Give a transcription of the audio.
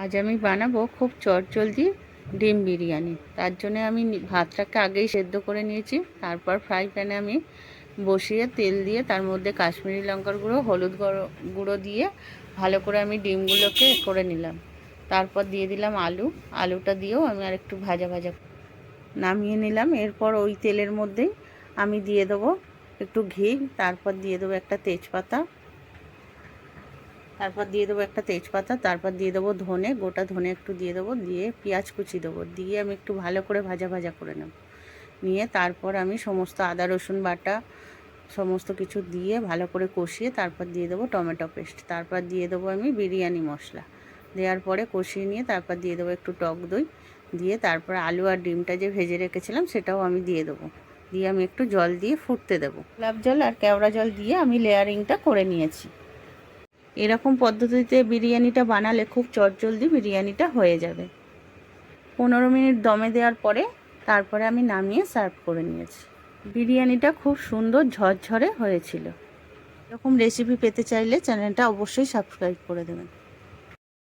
আজ আমি বানাবো খুব চটজলদি ডিম বিরিয়ানি। তার জন্য আমি ভাতটাকে আগেই সেদ্ধ করে নিয়েছি। তারপর ফ্রাই প্যানে আমি বসিয়ে তেল দিয়ে তার মধ্যে কাশ্মীরি লঙ্কার গুঁড়ো, হলুদ গুঁড়ো- দিয়ে ভালো করে আমি ডিমগুলোকে করে নিলাম। তারপর দিয়ে দিলাম আলু। আলুটা দিয়েও আমি আর একটু ভাজা ভাজা নামিয়ে নিলাম। এরপর ওই তেলের মধ্যেই আমি দিয়ে দেবো একটু ঘি। তারপর দিয়ে দেবো একটা তেজপাতা। তারপর দিয়ে দেবো একটা তেজপাতা, তারপর দিয়ে দেবো ধনে, গোটা ধনে একটু দিয়ে দেবো, দিয়ে পেঁয়াজ কুচি দেবো, দিয়ে আমি একটু ভালো করে ভাজা ভাজা করে নেব। নিয়ে তারপর আমি সমস্ত আদা, রসুন বাটা সমস্ত কিছু দিয়ে ভালো করে কষিয়ে তারপর দিয়ে দেবো টমেটো পেস্ট। তারপর দিয়ে দেবো আমি বিরিয়ানি মশলা। দেওয়ার পরে কষিয়ে নিয়ে তারপর দিয়ে দেবো একটু টক দই। দিয়ে তারপর আলু আর ডিমটা যে ভেজে রেখেছিলাম সেটাও আমি দিয়ে দেবো। দিয়ে আমি একটু জল দিয়ে ফুটতে দেবো। গোলাপ জল আর কেওড়া জল দিয়ে আমি লেয়ারিংটা করে নিয়েছি। এরকম পদ্ধতিতে বিরিয়ানিটা বানালে খুব চটজলদি বিরিয়ানিটা হয়ে যাবে। পনেরো মিনিট দমে দেওয়ার পরে তারপরে আমি নামিয়ে সার্ভ করে নিয়েছি। বিরিয়ানিটা খুব সুন্দর ঝরঝরে হয়েছিল। এরকম রেসিপি পেতে চাইলে চ্যানেলটা অবশ্যই সাবস্ক্রাইব করে দেবেন।